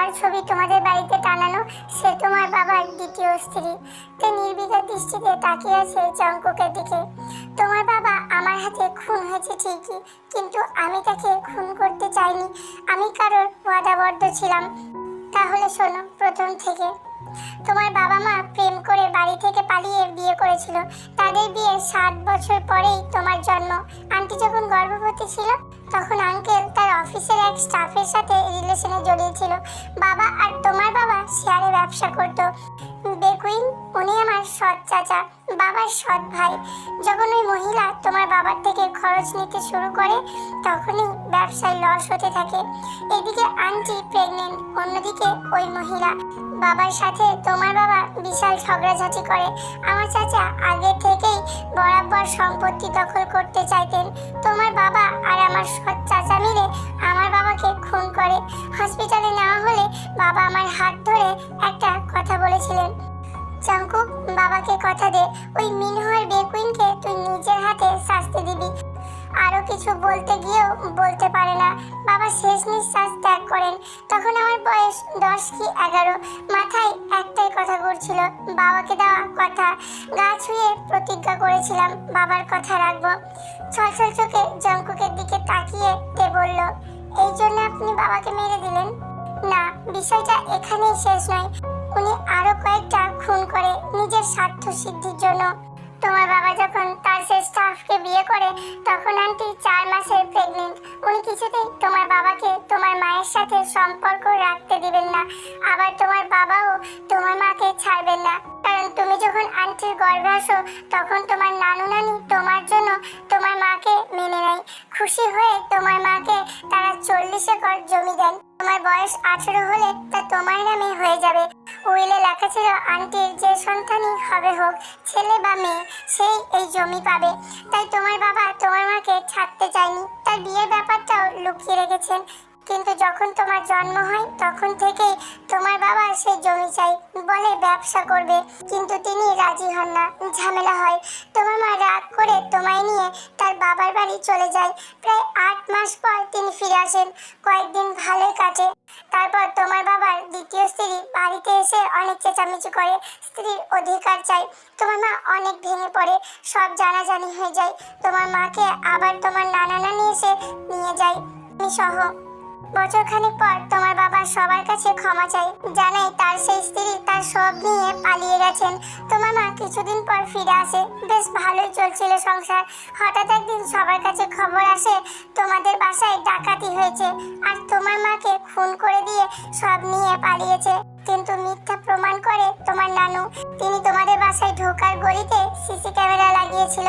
যার ছবি তোমাদের বাড়িতে টানানো, সে তোমার বাবার দ্বিতীয় স্ত্রী। তে নির্বিকার দৃষ্টিতে তাকিয়ে আছে জঙ্কুকের দিকে। তোমার বাবা আমার হাতে খুন হয়েছে ঠিকই, কিন্তু আমি তাকে খুন করতে চাইনি। আমি কারোর ওয়াদাবদ্ধ ছিলাম। তাহলে শোনো, প্রথম থেকে। তোমার বাবা মা প্রেম করে বাড়ি থেকে পালিয়ে বিয়ে করেছিল। তাদের বিয়ে সাত বছর পরেই তোমার জন্ম। আন্টি যখন গর্ভবতী ছিল তখন আঙ্কেল তার অফিসের এক স্টাফের সাথে রিলেশনে জড়িয়েছিল বাবা আর তোমার বাবা শেয়ারে ব্যবসা করতো। বেকুইন উনি আমার সৎ চাচা। বাবার সৎ ভাই। যখন ওই মহিলা তোমার বাবার থেকে খরচ নিতে শুরু করে, তখনই ব্যবসায় লস হতে থাকে। এদিকে আন্টি প্রেগনেন্ট অন্যদিকে ওই মহিলা। বাবার সাথে তোমার বাবা বিশাল ঝগড়াঝাটি করে। আমার চাচা আগে থেকেই বরাবর সম্পত্তি দখল করতে চাইতেন। তোমার বাবা আর আমার সৎ চাচা মিলে আমার বাবাকে খুন করে। হসপিটালে নেওয়া হলে বাবা আমার হাত ধরে একটা কথা বলেছিলেন। চাঙ্কু, বাবাকে কথা দে। ওই মিনহার বেকুইনকে তুই নিজের হাতে শাস্তি দিবি। আরও কিছু বলতে গিয়েও বলতে পারে না। বাবা শেষ নিঃশ্বাস ত্যাগ করেন। তখন আমার বয়স দশ কি এগারো। মাথায় একটাই কথা ঘুরছিল, বাবাকে দেওয়া কথা। গা ছুঁয়ে প্রতিজ্ঞা করেছিলাম, বাবার কথা রাখব। ছলছল চোখে জঙ্কুকের দিকে তাকিয়ে তে বলল, এই জন্য আপনি বাবাকে মেরে দিলেন? না, বিষয়টা এখানেই শেষ নয়। উনি আরও কয়েকটা খুন করে নিজের স্বার্থ সিদ্ধির জন্য। তোমার বাবা যখন তার সেই স্টাফকে বিয়ে করে, তখন আন্টি চার মাসের প্রেগনেন্ট উনি কিছুতেই তোমার বাবাকে তোমার মায়ের সাথে সম্পর্ক রাখতে দিবেন না। আবার তোমার বাবাও তোমার মাকে ছাড়বেন না। কারণ তুমি যখন আন্টির গর্ভে আসো তখন তোমার নানু নানি তোমার জন্য তোমার মাকে মেনে নেয়। খুশি হয়ে তোমার মাকে তারা চল্লিশ একর জমি দেন। তোমার বয়স আঠেরো হলে তা তোমার নামে হয়ে যাবে। উইলে লেখা ছিল আন্টির যে সন্তানই হবে হোক, ছেলে বা মেয়ে, সেই এই জমি পাবে। তাই তোমার বাবা তোমার মাকে ছাড়তে চায়নি। তার বিয়ের ব্যাপারটাও লুকিয়ে রেখেছেন। কিন্তু যখন তোমার জন্ম হয়, তখন থেকেই তোমার বাবা সেই জমি চাই বলে ব্যবসা করবে। কিন্তু তিনি রাজি হন না। ঝামেলা হয়। তোমার মা রাগ করে তোমায় নিয়ে তার বাবার বাড়ি চলে যায়। প্রায় আট মাস পর তিনি ফিরে আসেন। কয়েকদিন ভালোই কাটে। তারপর তোমার বাবার দ্বিতীয় স্ত্রী বাড়িতে এসে অনেক চেঁচামেচি করে। স্ত্রীর অধিকার চাই। তোমার মা অনেক ভেঙে পড়ে। সব জানাজানি হয়ে যায়। তোমার মাকে আবার তোমার নানা নানি এসে নিয়ে যায়। সহ বছর পর তোমার বাবা সবার কাছে ক্ষমা চাই, জানাই তার সেই স্ত্রী তার সব নিয়ে পালিয়ে গেছেন। তোমার মা কিছুদিন পর ফিরে আসে। বেশ ভালোই চলছিল সংসার। হঠাৎ একদিন সবার কাছে খবর আসে, তোমাদের বাসায় ডাকাতি হয়েছে। আর তোমার মাকে খুন করে দিয়ে সব নিয়ে পালিয়েছে। কিন্তু মিথ্যা প্রমাণ করে তোমার নানু। তিনি তোমাদের বাসায় ঢোকার গলিতে সিসি ক্যামেরা লাগিয়েছিল।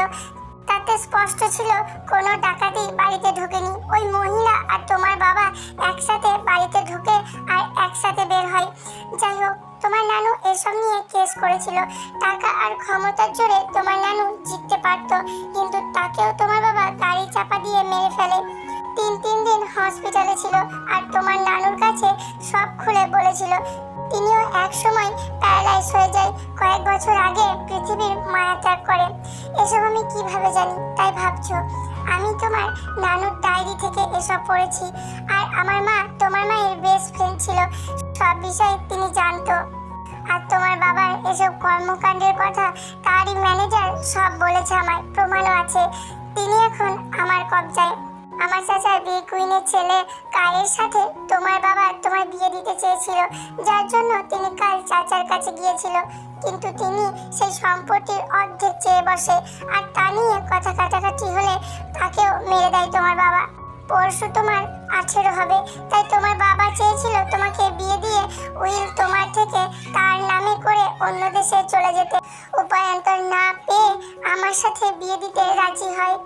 তাতে স্পষ্ট ছিল, কোনো ডাকাতি বাড়িতে ঢোকেনি। ওই মহিলা আর তোমার বাবা একসাথে বাড়িতে ঢোকে আর একসাথে বের হয়। যাই হোক, তোমার নানু এসব নিয়ে কেস করেছিল। টাকা আর ক্ষমতার জোরে তোমার নানু জিততে পারতো, কিন্তু তাকেও তোমার বাবা গাড়ি চাপা দিয়ে মেরে ফেলে। তিন তিন দিন হসপিটালে ছিল আর তোমার নানুর কাছে সব খুলে বলেছিল তিনিও এক সময় প্যারালাইজ হয়ে যায় কয়েক বছর আগে পৃথিবীর মায়া ত্যাগ করে। এসব আমি কীভাবে জানি? তাই ভাবছ। আমি তোমার নানুর ডায়েরি থেকে এসব পড়েছি। আর আমার মা তোমার মায়ের বেস্ট ফ্রেন্ড ছিল। সব বিষয়ে তিনি জানতো। আর তোমার বাবার এসব কর্মকাণ্ডের কথা তারই ম্যানেজার সব বলেছে আমার প্রমাণও আছে। তিনি এখন আমার কবজায়। আমার চাচা বিয়ে কুইনের ছেলে কায়ের সাথে তোমার বাবা তোমার বিয়ে দিতে চেয়েছিল, যার জন্য তিনি কাল চাচার কাছে গিয়েছিল। কিন্তু তিনি সেই সম্পত্তির অর্ধেক চেয়ে বসে, আর তা নিয়ে কথা কাটাকাটি হলে তাকেও মেরে দেয় তোমার বাবা। পরশু তোমার আঠেরো হবে, তাই তোমার বাবা চেয়েছিল তোমাকে বিয়ে দিয়ে উইল তোমার থেকে তার নামে করে অন্য দেশে চলে যেতে। উপায়ন্তর না পেয়ে আমার সাথে বিয়ে দিতে রাজি হয়।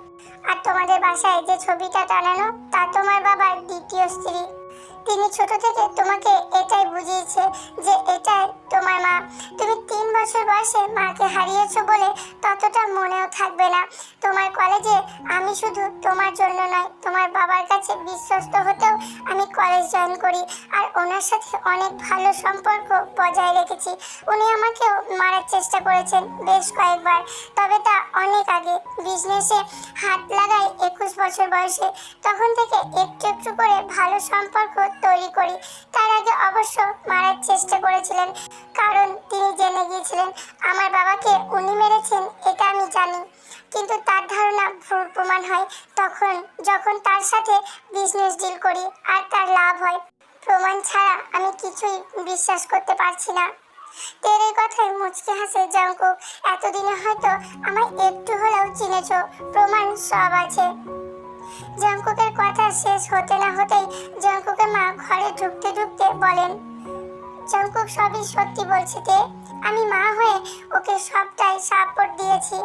আর তোমাদের বাসায় যে ছবিটা টানানো তা তোমার বাবার দ্বিতীয় স্ত্রী। তিনি ছোট থেকে তোমাকে এটাই বুঝিয়েছে যে এটাই তোমার মা। তুমি তিন বছর বয়সে মাকে হারিয়েছো বলে ততটা মনেও থাকবে না। তোমার কলেজে আমি শুধু তোমার জন্য নয়, তোমার বাবার কাছে বিশ্বস্ত হতেও আমি কলেজ জয়েন করি আর ওনার সাথে অনেক ভালো সম্পর্ক বজায় রেখেছি। উনি আমাকেও মারার চেষ্টা করেছেন বেশ কয়েকবার, তবে তা অনেক আগে। বিজনেসে হাত লাগাই একুশ বছর বয়সে, তখন থেকে একটু একটু করে ভালো সম্পর্ক তৈরি করি। তার আগে অবশ্য মারার চেষ্টা করেছিলেন, কারণ তিনি জেনে গিয়েছিলেন আমার বাবাকে উনি মেরেছেন, এটা আমি জানি। কিন্তু তার ধারণা ভুল প্রমাণ হয় তখন, যখন তার সাথে বিজনেস ডিল করি আর তার লাভ হয়। প্রমাণ ছাড়া আমি কিছুই বিশ্বাস করতে পারছি না। তের এই কথায় মুচকে হাসে জঙ্কুক। এতদিনে হয়তো আমায় একটু হলেও চিনেছ, প্রমাণ সব আছে। জঙ্কুকের কথা শেষ হতে না হতেই জঙ্কুকের মা ঘরে ঢুকতে ঢুকতে বলেন, জঙ্কুক সবই সত্যি বলছে তে। আমি মা হয়ে ওকে সবটাই সাপোর্ট দিয়েছি।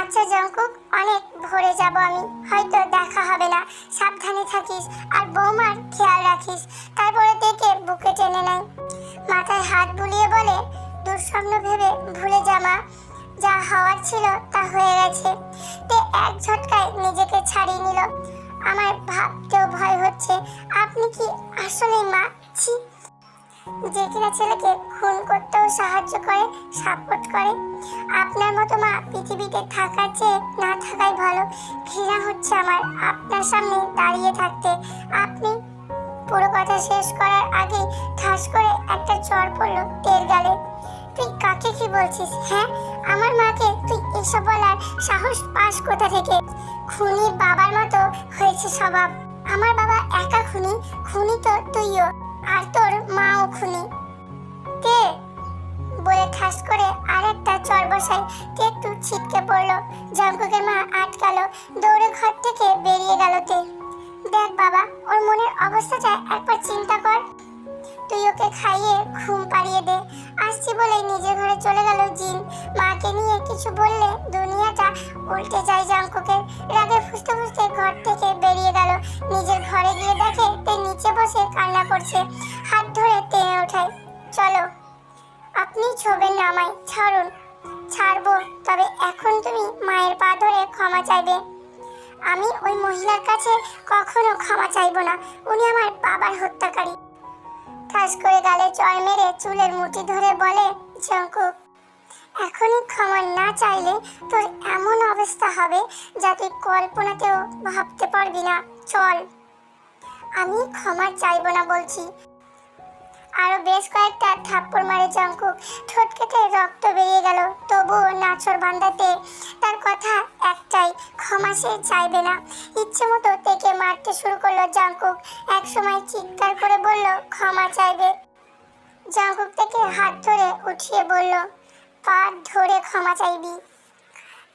আচ্ছা জঙ্কুক, অনেক ভরে যাব আমি। হয়তো দেখা হবে না। সাবধানে থাকিস আর বৌমার খেয়াল রাখিস তারপরে দেখে বুকে টেনে নেয়। মাথায় হাত বুলিয়ে বলে, দুঃস্বপ্ন ভেবে ভুলে জামা যা হওয়ার ছিল তা হয়ে গেছে। তে এক ঝটকায় নিজেকে ছাড়িয়ে নিল। আমার ভাবতেও ভয় হচ্ছে, আপনি কি আসলে মা? ছি। যে কিনা ছেলেকে খুন করতেও সাহায্য করে, সাপোর্ট করে। আপনার মতো মা পৃথিবীতে থাকার চেয়ে না থাকাই ভালো। ঘৃণা হচ্ছে আমার আপনার সামনে দাঁড়িয়ে থাকতে। আপনি পুরো কথা শেষ করার আগেই ঠাস করে একটা চর পড়ল তেল গালে। তুই কাকে কি বলছিস হ্যাঁ? আমার মাকে তুই এসব বলার সাহস পাস কোথা থেকে? খুনি বাবার মতো হয়েছে স্বভাব। আমার বাবা একা খুনি খুনি তো তুইও, আর তোর মাও খুনি। কে? বলে ঠাস করে আরেকটা চর বসাই তে একটু ছিটকে পড়ল। জঙ্কুকের মা আটকালো। দৌড়ে ঘর থেকে বেরিয়ে গেল তে। দেখ বাবা, ওর মনের অবস্থাটা একবার চিন্তা কর। তুই ওকে খাইয়ে ঘুম পাড়িয়ে দে। আসছি বলে নিজের ঘরে চলে গেল জিন। মাকে নিয়ে কিছু বললে দুনিয়াটা উল্টে যায় জঙ্কুকের রাগে ফুসতে ফুসতে ঘর থেকে বেরিয়ে গেল। নিজের ঘরে গিয়ে দেখে তে নিচে বসে কান্না করছে। হাত ধরে টেনে ওঠায়। চলো, আপনি ছবেন না আমায়, ছাড়ুন। ছাড়বো, তবে এখন তুমি মায়ের পা ধরে ক্ষমা চাইবে। আমি ওই মহিলার কাছে কখনো ক্ষমা চাইব না। উনি আমার বাবার হত্যাকারী। ঠাস করে গালে চড় মেরে চুলের মুঠি ধরে বলে জঙ্কুক এখনই ক্ষমা না চাইলে তোর এমন অবস্থা হবে যা তুই কল্পনাতেও ভাবতে পারবি না। চল। আমি ক্ষমা চাইব না বলছি। আরও বেশ কয়েকটা থাপ্পড় মারে জঙ্কুক। ঠোঁট কেটে রক্ত বেরিয়ে গেল। তবুও নাচর বান্দাতে তার কথা একটাই, ক্ষমা সে চাইবে না। ইচ্ছে মতো তেকে মারতে শুরু করল জঙ্কুক। একসময় চিৎকার করে বলল, ক্ষমা চাইবে। জঙ্কুক থেকে হাত ধরে উঠিয়ে বলল, পা ধরে ক্ষমা চাইবি।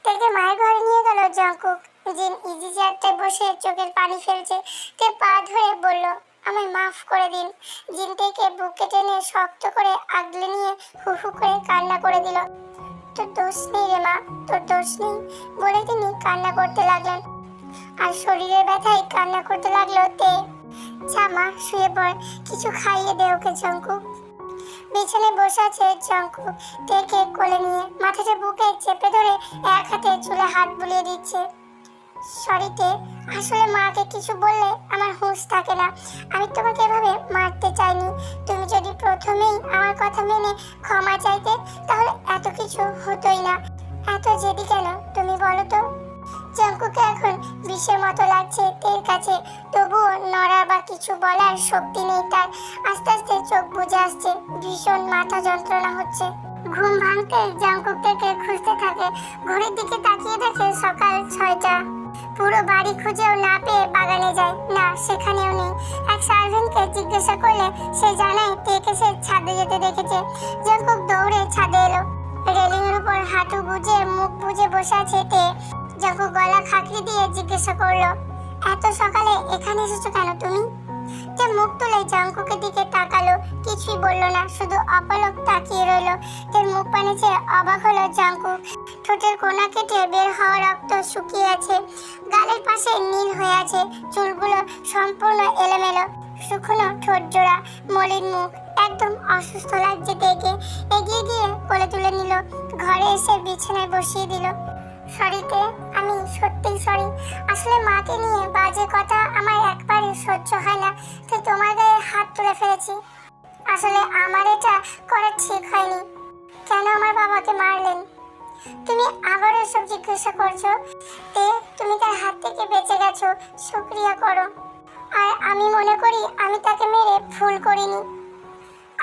তেকে মায়ের ঘরে নিয়ে গেল জঙ্কুক। জিন ইজি চেয়ারটায় বসে চোখের পানি ফেলছে। তে পা ধরে বলল আমায় মাফ করে দিন। জিন থেকে বুকে টেনে শক্ত করে আগলে নিয়ে হু হু করে কান্না করে দিল। তোর দোষ নেই রে মা, তোর দোষ নেই বলে তিনি কান্না করতে লাগলেন। আর শরীরের ব্যথায় কান্না করতে লাগল তে। যা মা, শুয়ে পড়, কিছু খাইয়ে দে ওকে জঙ্কুক বিছানায় বসে আছে জঙ্কু তেকে কোলে নিয়ে। মাথাটা বুকে চেপে ধরে এক হাতে চুলে হাত বুলিয়ে দিচ্ছে। সরিতে, আসলে মাকে কিছু বললে আমার হুঁশ থাকে না। আমি তোমাকে এভাবে মারতে চাইনি। তুমি যদি প্রথমেই আমার কথা মেনে ক্ষমা চাইতে, তাহলে এত কিছু হতোই না। এত জেদি কেন, তুমি বলো তো? জঙ্কুকে এখন বিষের মতো লাগছে তের কাছে। তবুও নড়া বা কিছু বলার শক্তি নেই তার। আস্তে আস্তে চোখ বুঝে আসছে, ভীষণ মাথা যন্ত্রণা হচ্ছে। ঘুম ভাঙতে জঙ্কুক থেকে খুঁজতে থাকে? ঘড়ির দিকে তাকিয়ে দেখে সকাল ছয়টা। পুরো বাড়ি খুঁজেও না পেয়ে বাগানে যায়। না, সেখানেও নেই। এক সার্ভেন্টকে জিজ্ঞাসা করলে সে জানায় তেকে সে ছাদে যেতে দেখেছে। জঙ্কুক দৌড়ে ছাদে এলো। রেলিংয়ের উপর হাঁটু বুঝে মুখ বুঝে বসে আছে তে। জঙ্কুক গলা খাকড়ি দিয়ে জিজ্ঞাসা করল, এত সকালে এখানে এসেছ কেন তুমি? তে মুখ তুলে জঙ্কুকের দিকে তাকালো। কিছুই বলল না, শুধু অপলক তাকিয়ে রইল। তের মুখ পানে চেয়ে অবাক হলো জঙ্কুক। ঠোঁটের কোনা কেটে বের হওয়া রক্ত শুকিয়ে আছে। গালের পাশে নীল হয়ে আছে। চুলগুলো সম্পূর্ণ এলোমেলো। শুকনো ঠোঁট জোড়া, মলিন মুখ, একদম অসুস্থ লাগছে দেখে। এগিয়ে গিয়ে কোলে তুলে নিল। ঘরে এসে বিছানায় বসিয়ে দিল। সরিতে আমি সত্যিই সরি আসলে মাকে নিয়ে বাজে কথা আমার একবারই সহ্য হয় না। তাই তোমার গায়ে হাত তুলে ফেলেছি। আসলে আমার এটা করা ঠিক হয়নি। কেন আমার বাবাকে মারলেন? তুমি আবারও এসব জিজ্ঞাসা করছ? তে, তুমি তার হাত থেকে বেঁচে গেছো। শুক্রিয়া করো। আর আমি মনে করি আমি তাকে মেরে ভুল করিনি।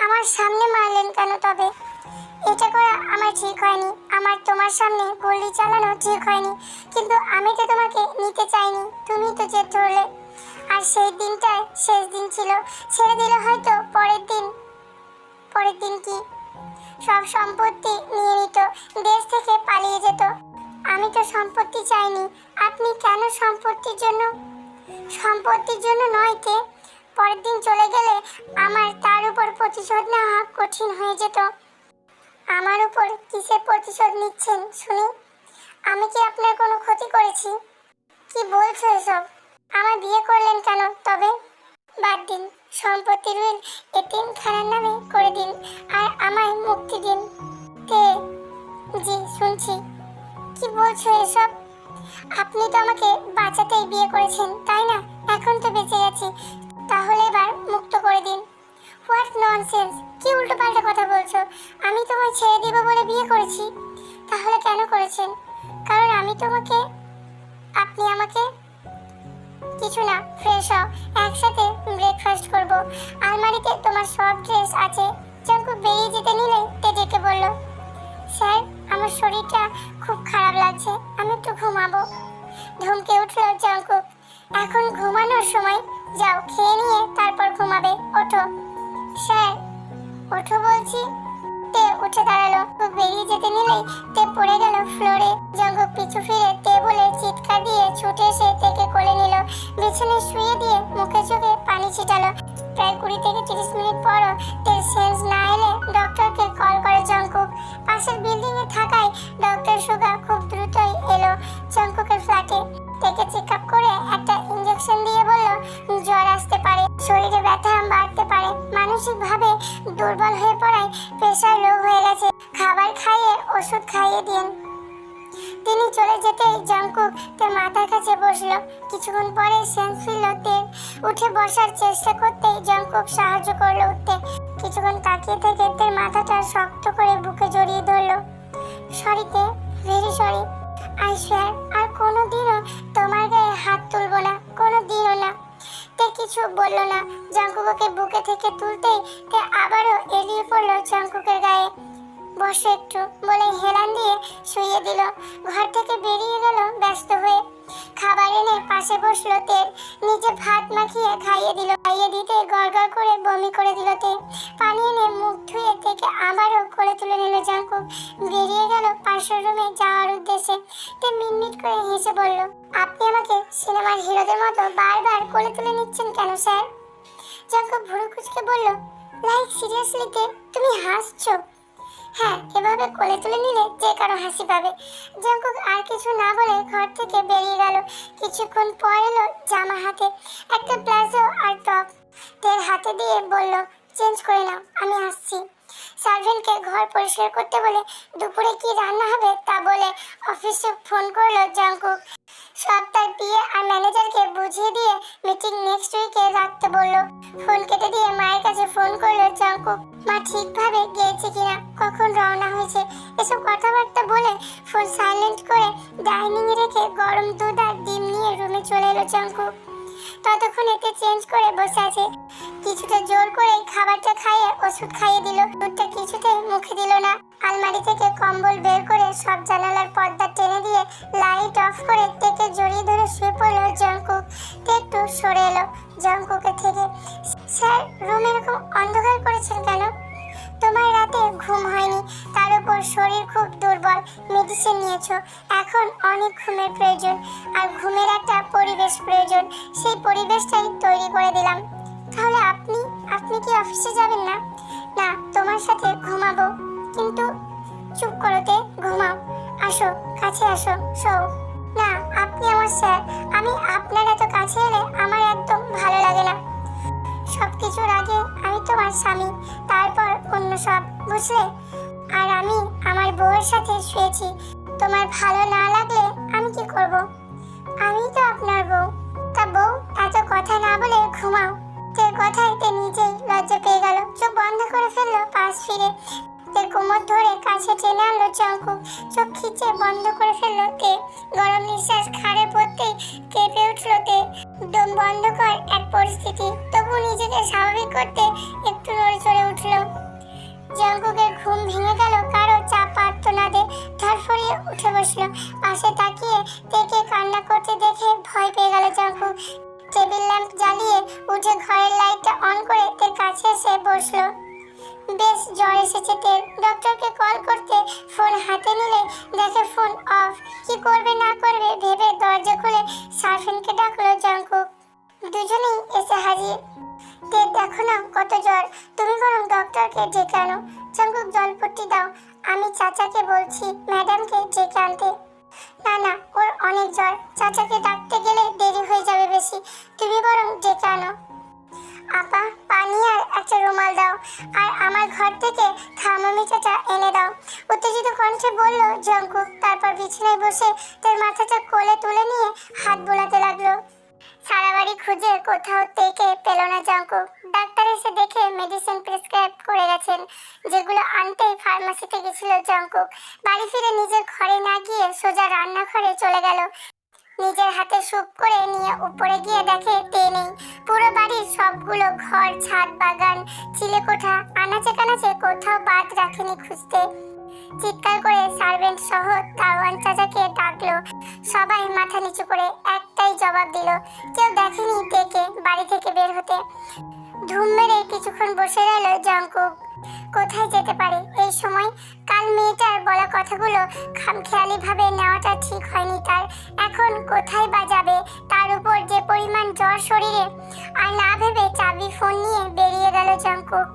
আমার সামনে মারলেন কেন তবে? এটা করা আমার ঠিক হয়নি। আমার তোমার সামনে গুলি চালানো ঠিক হয়নি। কিন্তু আমি তো তোমাকে নিতে চাইনি। তুমি তো জেদ ধরলে। আর সেই দিনটায় শেষ দিন ছিল। ছেড়ে দিলে হয়তো পরের দিন পরের দিন কি? সব সম্পত্তি নিয়ে নিত, দেশ থেকে পালিয়ে যেত। আমি তো সম্পত্তি চাইনি। আপনি কেন সম্পত্তির জন্য? সম্পত্তির জন্য নয় কে? পরের দিন চলে গেলে আমার তার উপর প্রতিশোধ নেওয়া কঠিন হয়ে যেত। আমার উপর কিসের প্রতিশোধ নিচ্ছেন শুনি? আমি কি আপনার কোনো ক্ষতি করেছি? কি বলছো এসব? আমার বিয়ে করলেন কেন তবে? বাদ দিন। সম্পত্তির ঋণ এতিম খানার নামে করে দিন আর আমায় মুক্তি দিন। তে, জি, শুনছি। কি বলছো এসব? আপনি তো আমাকে বাঁচাতেই বিয়ে করেছেন, তাই না? এখন তো বেঁচে গেছি তাহলে এবার মুক্ত করে দিন। হোয়াট ননসেন্স, কি উল্টোপাল্টা কথা বলছো? আমি তোমায় ছেড়ে দিব বলে বিয়ে করেছি। তাহলে কেন করেছেন? কারণ আমি তোমাকে, আপনি আমাকে কিছু না ফ্রেশ হও। একসাথে ব্রেকফাস্ট করব। আলমারিতে তোমার সব ড্রেস আছে। চঙ্কু বেরিয়ে যেতে নিলে তে ডেকে বলল, স্যার, আমার শরীরটা খুব খারাপ লাগছে, আমি একটু ঘুমাবো। ধমকে উঠল চঙ্কু, এখন ঘুমানোর সময়, যাও, খেয়ে নিয়ে তারপর ঘুমাবে, ওঠো। স্যার, ওঠো বলছি। উঠে দাঁড়াল। ও বেরিয়ে যেতে নিলেই তে পড়ে গেল ফ্লোরে। জঙ্গক পিছু ফিরে তে বলে চিৎকার দিয়ে ছুটে এসে তেকে কোলে নিল। বিছানায় শুয়ে দিয়ে মুখে চোখে পানি ছিটালো। প্রায় কুড়ি থেকে তিরিশ মিনিট পরও তের সেন্স না এলে ডক্টরকে কল করে জঙ্কুক। পাশের বিল্ডিং এ থাকায় ডক্টর সুগা খুব দ্রুতই এলো জঙ্কুকের ফ্ল্যাটে। তেকে চেক আপ করে একটা ইঞ্জেকশন দিয়ে বলল, জ্বর আসতে পারে, শরীরে ব্যথা বাড়তে পারে। মানসিকভাবে দুর্বল হয়ে পড়ায় প্রেশার লো হয়ে গেছে। খাবার খাইয়ে ওষুধ খাইয়ে দিন তিনি চলে যেতেই জাঙ্কুক তার মাথার কাছে বসল। কিছুক্ষণ পরে সেন্স তের। উঠে বসার চেষ্টা করতেই জাঙ্কুক সাহায্য করল উঠতে। কিছুক্ষণ তাকিয়ে থেকে তের মাথাটা শক্ত করে বুকে জড়িয়ে ধরলো। সরিতে ভেরি সরি আই স্বেয়ার আর কোনোদিনও তোমার গায়ে হাত তুলবো না, কোনোদিনও না। তে কিছু বলল না, জাঙ্কুককে বুকে থেকে তুলতেই তে আবারও এলিয়ে পড়ল জাঙ্কুকের গায়ে। বসো একটু বলে হেলান দিয়ে শুইয়ে দিল। ঘর থেকে বেরিয়ে গেল ব্যস্ত হয়ে। খাবার এনে পাশে বসল তেল। নিজে ভাত মাখিয়ে খাইয়ে দিল। খাইয়ে দিতে গড়গড় করে বমি করে দিল তে পানি এনে মুখ ধুয়ে থেকে আবারও করে তুলে নিল জাঙ্কুক। বেরিয়ে গেল পাশের রুমে যাওয়ার উদ্দেশ্যে। তে মিনমিট করে হেসে বলল, আপনি আমাকে সিনেমার হিরোদের মতো বারবার কোলে তুলে নিচ্ছেন কেন, স্যার? জাঙ্কুক ভুরু কুচকে বলল, লাইক, সিরিয়াসলি তে, তুমি হাসছো? হ্যাঁ এভাবে কোলে তুলে নিলে যে কারও হাসি পাবে। জঙ্কুক আর কিছু না বলে ঘর থেকে বেরিয়ে গেল। কিছুক্ষণ পর এলো জামা হাতে। একটা প্লাজো আর টপ। তের হাতে দিয়ে বলল, চেঞ্জ করে নাও, আমি আসছি। সার্ভেন্টকে ঘর পরিষ্কার করতে বলে, দুপুরে কি রান্না হবে? তা বলে অফিসে ফোন করল জঙ্কুক। সব দিয়ে আর ম্যানেজারকে বুঝিয়ে দিয়ে মিটিং নেক্সট উইকে রাখতে বলল। ফোন কেটে দিয়ে মায়ের কাছে ফোন করল, চাঙ্কু, মা ঠিকভাবে গিয়েছে কিনা? কখন রওনা হয়েছে? এসব কথাবার্তা বলে ফোন সাইলেন্ট করে ডাইনিং রেখে গরম দুধ আর ডিম নিয়ে রুমে চলে এলো জঙ্কুক ততক্ষণ এতে চেঞ্জ করে বসে আছে। কিছুটা জোর করে খাবারটা খাইয়ে ওষুধ খাইয়ে দিল। দুধটা কিছুতে মুখে দিল না। আলমারি থেকে কম্বল বের করে সব জানালার পর্দা টেনে দিয়ে লাইট অফ করে তেকে জড়িয়ে ধরে শুয়ে পড়ল জঙ্কুক তে একটু সরে এলো জঙ্কুকের থেকে। স্যার, রুম এরকম অন্ধকার করেছেন কেন? তোমার রাতে ঘুম হয়নি। তার উপর শরীর খুব দুর্বল। মেডিসিন নিয়েছো। এখন অনেক ঘুমের প্রয়োজন। আর একটা পরিবেশ প্রয়োজন, সেই পরিবেশটাই তৈরি করে দিলাম। তাহলে আপনি আপনি কি অফিসে যাবেন না? না, তোমার সাথে ঘুমাবো। কিন্তু চুপ করতে, ঘুমাও। আসো, কাছে আসো শো না, আপনি আমার স্যার। আমি আপনার এত কাছে এলে আমার একদম ভালো লাগে না। সব কিছুর আগে আমি তোমার স্বামী, তারপর অন্য সব, বুঝলে? আর আমি আমার বউয়ের সাথে শুয়েছি। তোমার ভালো না লাগলে আমি কি করব? আমি তো আপনার বউ। তা বউ, এত কথা না বলে ঘুমাও। তে কথায় তে নিজেই লজ্জা পেয়ে গেল। চোখ বন্ধ করে ফেলল পাশ ফিরে। তে কোমর ধরে কাছে টেনে আনলো চঙ্কু চোখ খিচে বন্ধ করে ফেলল তে গরম নিঃশ্বাস খাড়ে পড়তেই কেঁপে উঠল তে দম বন্ধ কর এক পরিস্থিতি। তবু নিজেকে স্বাভাবিক করতে একটু নড়ে চড়ে উঠল। জঙ্কুকের ঘুম ভেঙে গেল, কারও চাপ আত্মনাদে ধরফরিয়ে উঠে বসল। পাশে তাকিয়ে তেকে কান্না করতে দেখে ভয় পেয়ে গেল জঙ্কুক টেবিল ল্যাম্প জ্বালিয়ে উঠে ঘরের লাইটটা অন করে তের কাছে এসে বসল। বেশ জ্বর এসেছে তের। ডক্টরকে কল করতে ফোন হাতে নিলে দেখে ফোন অফ। কি করবে না করবে ভেবে দরজা খুলে সার্ফেনকে ডাকলো জঙ্কুক দুজনেই এসে হাজির। দেখো না কত জ্বর। তুমি বরং ডক্টরকে ডেকে আনো। চঙ্কুক জলপট্টি দাও। আমি চাচাকে বলছি ম্যাডামকে ডেকে আনতে। না না, ওর অনেক জ্বর। চাচাকে ডাকতে গেলে দেরি হয়ে যাবে বেশি। তুমি বরং ডেকে আনো। আপা, পানি আর একটা রুমাল দাও। আর আমার ঘর থেকে থার্মোমিটারটা এনে দাও। উত্তেজিত কণ্ঠে বলল, জঙ্কুক, তারপর বিছানায় বসে তার মাথাটা কোলে তুলে নিয়ে হাত বোলাতে লাগল। সারা বাড়ি খুঁজে কোথাও থেকে পেল না জঙ্কুক ডাক্তার এসে দেখে মেডিসিন প্রেসক্রাইব করে গেছেন, যেগুলো আনতে ফার্মাসিতে গেছিল জঙ্কুক বাড়ি ফিরে নিজের ঘরে না গিয়ে সোজা রান্নাঘরে চলে গেল। নিজের হাতে স্যুপ করে নিয়ে উপরে গিয়ে দেখে তে নেই পুরো বাড়ির সবগুলো ঘর, ছাদ, বাগান, চিলেকোঠা, আনাচে কানাচে কোথাও বাদ রাখেনি খুঁজতে। চিৎকার করে সার্ভেন্ট সহ দারোয়ান চাচাকে ডাকলো। সবাই মাথা নিচু করে একটাই জবাব দিল, কেউ দেখেনি ডেকে বাড়ি থেকে বের হতে। ধুম মেরে কিছুক্ষণ বসে রইল জঙ্কুক কোথায় যেতে পারে? এই সময় কাল মেয়েটার বলা কথাগুলো খামখেয়ালি ভাবে নেওয়াটা ঠিক হয়নি তার। এখন কোথায় বা যাবে? তার উপর যে পরিমাণ জ্বর শরীরে। আর না ভেবে চাবি ফোন নিয়ে বেরিয়ে গেল জঙ্কুক